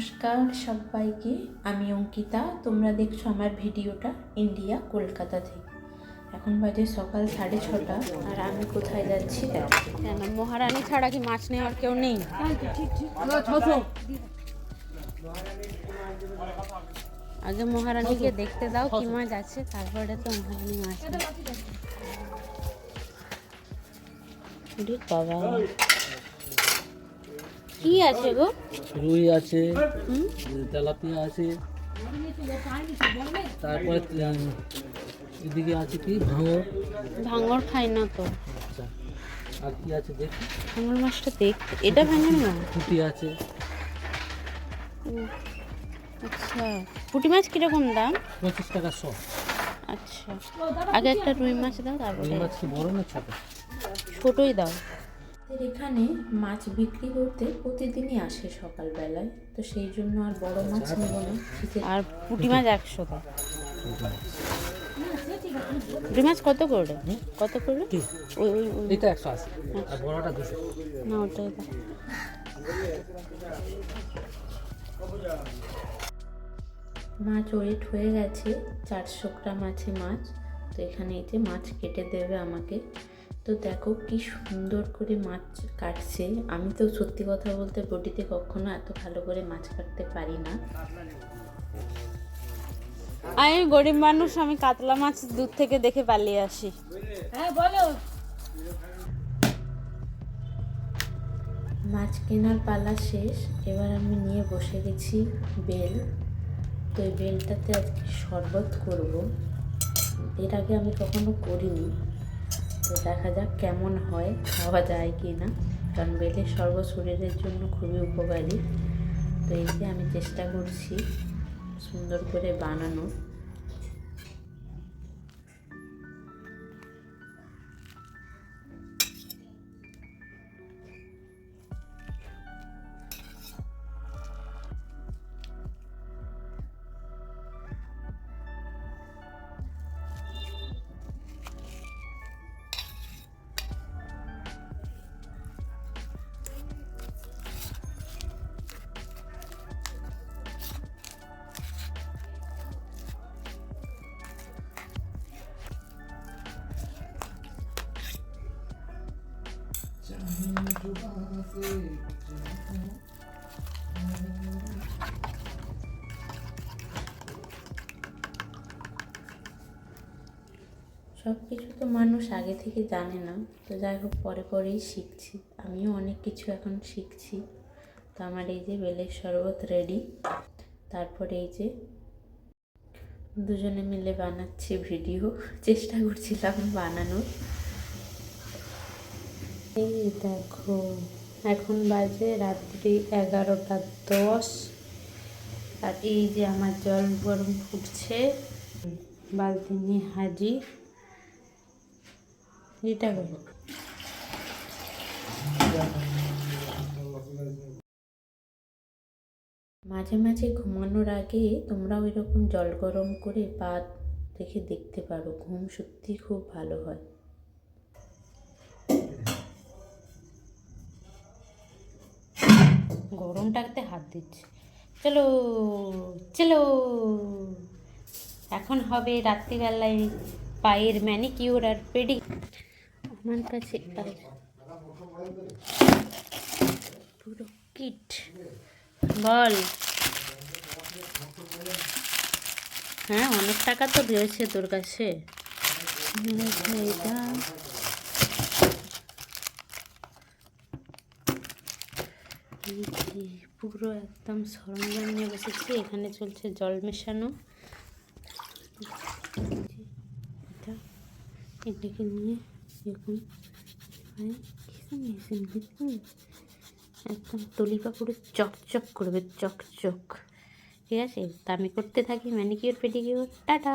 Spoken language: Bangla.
নমস্কার সবাইকে আমি অঙ্কিতা। তোমরা দেখছ আমার ভিডিওটা ইন্ডিয়া কলকাতা থেকে। এখন বাজে সকাল সাড়ে ছটা আর আমি কোথায় যাচ্ছি দেখো। কেন? মহারানী ছাড়া কি মাছ নেওয়ার কেউ নেই? আগে মহারানীকে দেখতে দাও কি মাছ আছে তারপরে তো মহারানী মাছ। বাবা। কি আছে গো? রুই আছে? তেলাপিয়া আছে তারপরে এদিকে আছে কি? ভাঙর। ভাঙর খাই না তো। আচ্ছা আর কি আছে দেখি? ভাঙর মাছটা দেখতে এটা ভাঙর না পুঁটি আছে। আচ্ছা। পুঁটি মাছ কীরকম দাম? পঁচিশ টাকা শ। আচ্ছা। আগে একটা রুই মাছ দাও রুই তারপরে মাছ কি বড় না ছোট? ছোটই দাও। আমাদের এখানে মাছ বিক্রি করতে প্রতিদিনই আসে সকালবেলায়। তো সেই জন্য আর বড় মাছ নেব না আর পুঁটি মাছ একশো পুঁটি মাছ কত করে? কত করে? কি? ওই ওই ওই। এটা একশো আশি। আর বড়টা দুশো। না ওটাই মাছ ওয়েট হয়ে গেছে চারশো গ্রাম আছে মাছ। তো এখানে এই যে মাছ কেটে দেবে আমাকে। তো দেখো কি সুন্দর করে মাছ কাটছে। আমি তো সত্যি কথা বলতে বটিতে কখনো এত ভালো করে মাছ কাটতে পারি না। আমি গরিব মানুষ আমি কাতলা মাছ দূর থেকে দেখে পালিয়ে আসি। মাছ কেনার পালা শেষ। এবার আমি নিয়ে বসে গেছি বেল। তো এই বেলটাতে আজকে শরবত করব। এর আগে আমি কখনো করিনি। তো দেখা যাক কেমন হয়, খাওয়া যায় কি না। কারণ বেলের সর্ব শরীরের জন্য খুবই উপকারী। তো এই যে আমি চেষ্টা করছি সুন্দর করে বানানোর। সব কিছু তো মানুষ আগে থেকে জানে না। তো যাই হোক, পরে পরেই শিখছি। আমিও অনেক কিছু এখন শিখছি। তো আমার এই যে বেলের শরবত রেডি তারপরে এই যে দুজনে মিলে বানাচ্ছি ভিডিও চেষ্টা করছিলাম বানানোর। এই দেখো। এখন বাজে রাত্রি এগারোটা দশ। আর এই যে আমার জল গরম ফুটছে, বালতি নিয়ে হাজির। এটা করো। মাঝে মাঝে ঘুমানোর আগে তোমরা ওই রকম জল গরম করে পা রেখে দেখতে পারো, ঘুম সত্যি খুব ভালো হয়। গরমটাতে হাত দিচ্ছে। চলো চলো। এখন হবে রাত্রিবেলায় পায়ের ম্যানিকিউর আর পেডি। আমার কাছে পুরো কিট বল। হ্যাঁ অনেক টাকা তো রয়েছে তোর কাছে। এটা যে পুরো একদম সরঞ্জাম নিয়ে বসেছি, এখানে চলছে জল মেশানো। এটা, এটাকে নিয়ে এরকম? একদম তলিপা পুরো চকচক করবে, চকচক। ঠিক আছে? তা আমি করতে থাকি ম্যানিকিওর পেডিকিওর টাটা!